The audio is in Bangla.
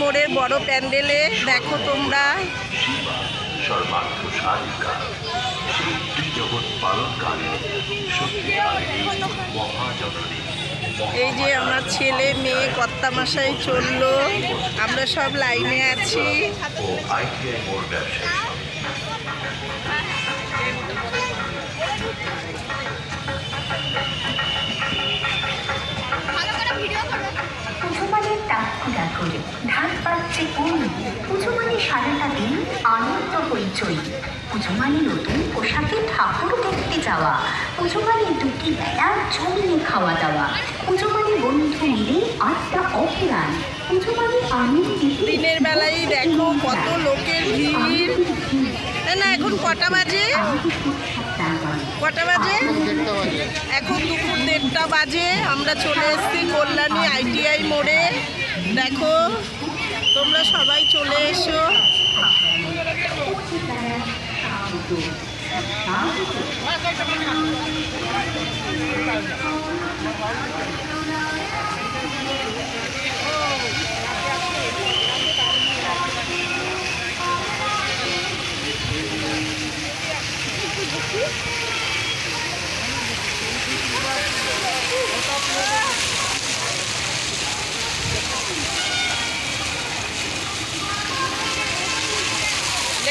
মোড়ের বড় প্যান্ডেলে দেখো তোমরা। সর্বার্থ সাধিকা জগৎ পালনকারী মহাজননী এই যে আমার ছেলে মেয়ে কর্তা মশাই চলল। আমরা সব লাইনে আছি ও আইটিআই মোড় ব্যবসায়ী সমিতি। পুজো মানে ডাকুর ঢাক পাচ্ছে কোন পুজো মানে সারাটা দিন আনন্দ হইচই। পুজো মানে নতুন পোশাকে ঠাকুর দেখতে যাওয়া। পুজো মানে দুটি বেলা জমিয়ে খাওয়া দাওয়া। পুজো মানে বন্ধু মিলে আড্ডা অপরাণ পুজো মানে দিনের বেলায় দেখো কত লোকের ভিড়। না এখন কটা বাজে? কটা বাজে? এখন দুপুর দেড়টা বাজে। আমরা চলে এসেছি কল্যাণী আইটিআই মোড়ে। দেখো তোমরা সবাই চলে এসো।